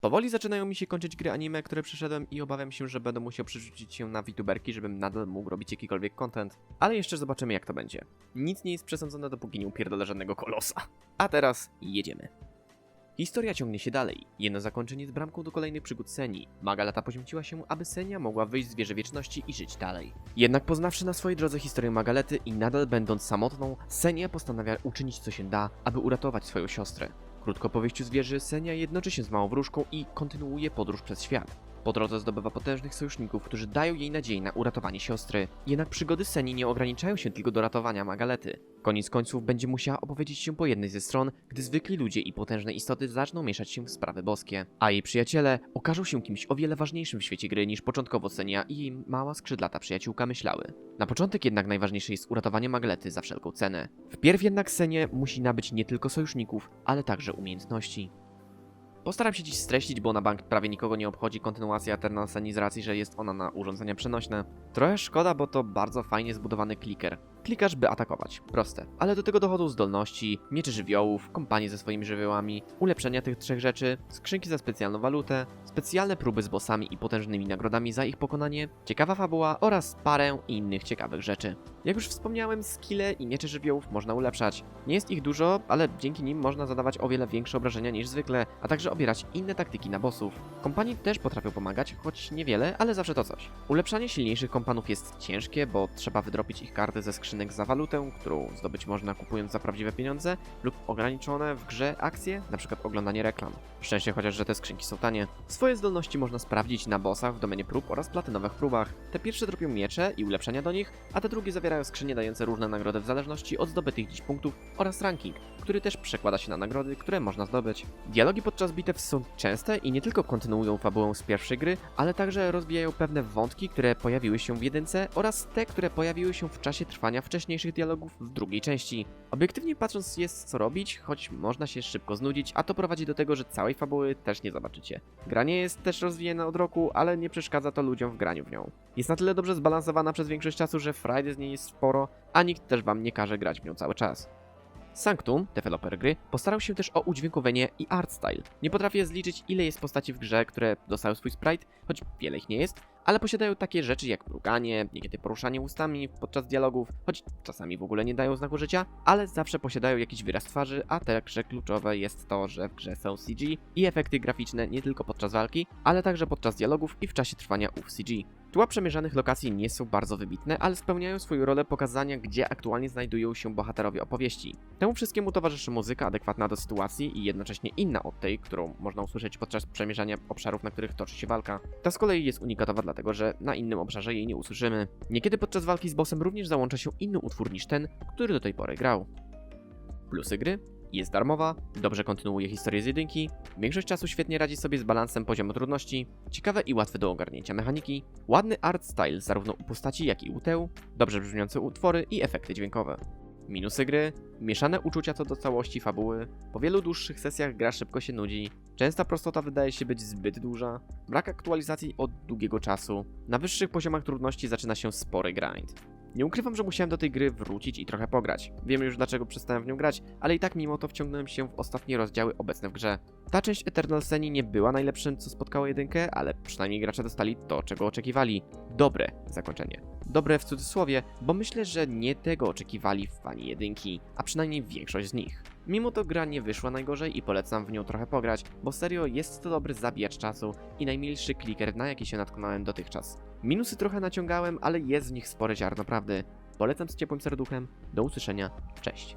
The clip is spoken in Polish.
Powoli zaczynają mi się kończyć gry anime, które przeszedłem i obawiam się, że będę musiał przerzucić się na VTuberki, żebym nadal mógł robić jakikolwiek content. Ale jeszcze zobaczymy jak to będzie. Nic nie jest przesądzone, dopóki nie upierdolę żadnego kolosa. A teraz jedziemy. Historia ciągnie się dalej. Jedno zakończenie z bramką do kolejnych przygód Seni. Maga lata poświęciła się, aby Senia mogła wyjść z wieży wieczności i żyć dalej. Jednak poznawszy na swojej drodze historię Magalety i nadal będąc samotną, Senia postanawia uczynić co się da, aby uratować swoją siostrę. Krótko po wyjściu z wieży, Senia jednoczy się z małą wróżką i kontynuuje podróż przez świat. Po drodze zdobywa potężnych sojuszników, którzy dają jej nadzieję na uratowanie siostry. Jednak przygody Seni nie ograniczają się tylko do ratowania Magalety. Koniec końców będzie musiała opowiedzieć się po jednej ze stron, gdy zwykli ludzie i potężne istoty zaczną mieszać się w sprawy boskie. A jej przyjaciele okażą się kimś o wiele ważniejszym w świecie gry niż początkowo Senia i jej mała skrzydlata przyjaciółka myślały. Na początek jednak najważniejsze jest uratowanie Magalety za wszelką cenę. Wpierw jednak Senie musi nabyć nie tylko sojuszników, ale także umiejętności. Postaram się dziś streścić, bo na bank prawie nikogo nie obchodzi kontynuacja Eternal Seni z racji, że jest ona na urządzenia przenośne. Trochę szkoda, bo to bardzo fajnie zbudowany kliker. Klikasz, by atakować. Proste. Ale do tego dochodzą zdolności, miecze żywiołów, kompanie ze swoimi żywiołami, ulepszenia tych trzech rzeczy, skrzynki za specjalną walutę, specjalne próby z bossami i potężnymi nagrodami za ich pokonanie, ciekawa fabuła oraz parę innych ciekawych rzeczy. Jak już wspomniałem, skille i miecze żywiołów można ulepszać. Nie jest ich dużo, ale dzięki nim można zadawać o wiele większe obrażenia niż zwykle, a także obierać inne taktyki na bossów. Kompanii też potrafią pomagać, choć niewiele, ale zawsze to coś. Ulepszanie silniejszych kompanów jest ciężkie, bo trzeba wydropić ich karty ze skrzynek za walutę, którą zdobyć można kupując za prawdziwe pieniądze, lub ograniczone w grze akcje, np. oglądanie reklam. Szczęście chociaż, że te skrzynki są tanie. Swoje zdolności można sprawdzić na bossach w domenie prób oraz platynowych próbach. Te pierwsze dropią miecze i ulepszenia do nich, a te drugie zawierają skrzynie dające różne nagrody w zależności od zdobytych dziś punktów oraz ranking, który też przekłada się na nagrody, które można zdobyć. Dialogi podczas bitew są częste i nie tylko kontynuują fabułę z pierwszej gry, ale także rozwijają pewne wątki, które pojawiły się w jedynce oraz te, które pojawiły się w czasie trwania wcześniejszych dialogów w drugiej części. Obiektywnie patrząc jest co robić, choć można się szybko znudzić, a to prowadzi do tego, że całej fabuły też nie zobaczycie. Gra nie jest też rozwijana od roku, ale nie przeszkadza to ludziom w graniu w nią. Jest na tyle dobrze zbalansowana przez większość czasu, że frajdy z niej jest sporo, a nikt też wam nie każe grać w nią cały czas. Sanctum, deweloper gry, postarał się też o udźwiękowienie i art style. Nie potrafię zliczyć ile jest postaci w grze, które dostały swój sprite, choć wiele ich nie jest, ale posiadają takie rzeczy jak mruganie, niekiedy poruszanie ustami podczas dialogów, choć czasami w ogóle nie dają znaku życia, ale zawsze posiadają jakiś wyraz twarzy, a także kluczowe jest to, że w grze są CG i efekty graficzne nie tylko podczas walki, ale także podczas dialogów i w czasie trwania ów CG. Tła przemierzanych lokacji nie są bardzo wybitne, ale spełniają swoją rolę pokazania, gdzie aktualnie znajdują się bohaterowie opowieści. Temu wszystkiemu towarzyszy muzyka adekwatna do sytuacji i jednocześnie inna od tej, którą można usłyszeć podczas przemierzania obszarów, na których toczy się walka. Ta z kolei jest unikatowa dlatego, że na innym obszarze jej nie usłyszymy. Niekiedy podczas walki z bossem również załącza się inny utwór niż ten, który do tej pory grał. Plusy gry? Jest darmowa, dobrze kontynuuje historię z jedynki, większość czasu świetnie radzi sobie z balansem poziomu trudności, ciekawe i łatwe do ogarnięcia mechaniki, ładny art style zarówno u postaci jak i u teł, dobrze brzmiące utwory i efekty dźwiękowe. Minusy gry, mieszane uczucia co do całości fabuły, po wielu dłuższych sesjach gra szybko się nudzi, częsta prostota wydaje się być zbyt duża, brak aktualizacji od długiego czasu, na wyższych poziomach trudności zaczyna się spory grind. Nie ukrywam, że musiałem do tej gry wrócić i trochę pograć. Wiem już dlaczego przestałem w nią grać, ale i tak mimo to wciągnąłem się w ostatnie rozdziały obecne w grze. Ta część Eternal Seni nie była najlepszym, co spotkało jedynkę, ale przynajmniej gracze dostali to, czego oczekiwali. Dobre zakończenie. Dobre w cudzysłowie, bo myślę, że nie tego oczekiwali fani jedynki, a przynajmniej większość z nich. Mimo to gra nie wyszła najgorzej i polecam w nią trochę pograć, bo serio jest to dobry zabijacz czasu i najmilszy kliker, na jaki się natknąłem dotychczas. Minusy trochę naciągałem, ale jest w nich spore ziarno prawdy. Polecam z ciepłym serduchem. Do usłyszenia. Cześć.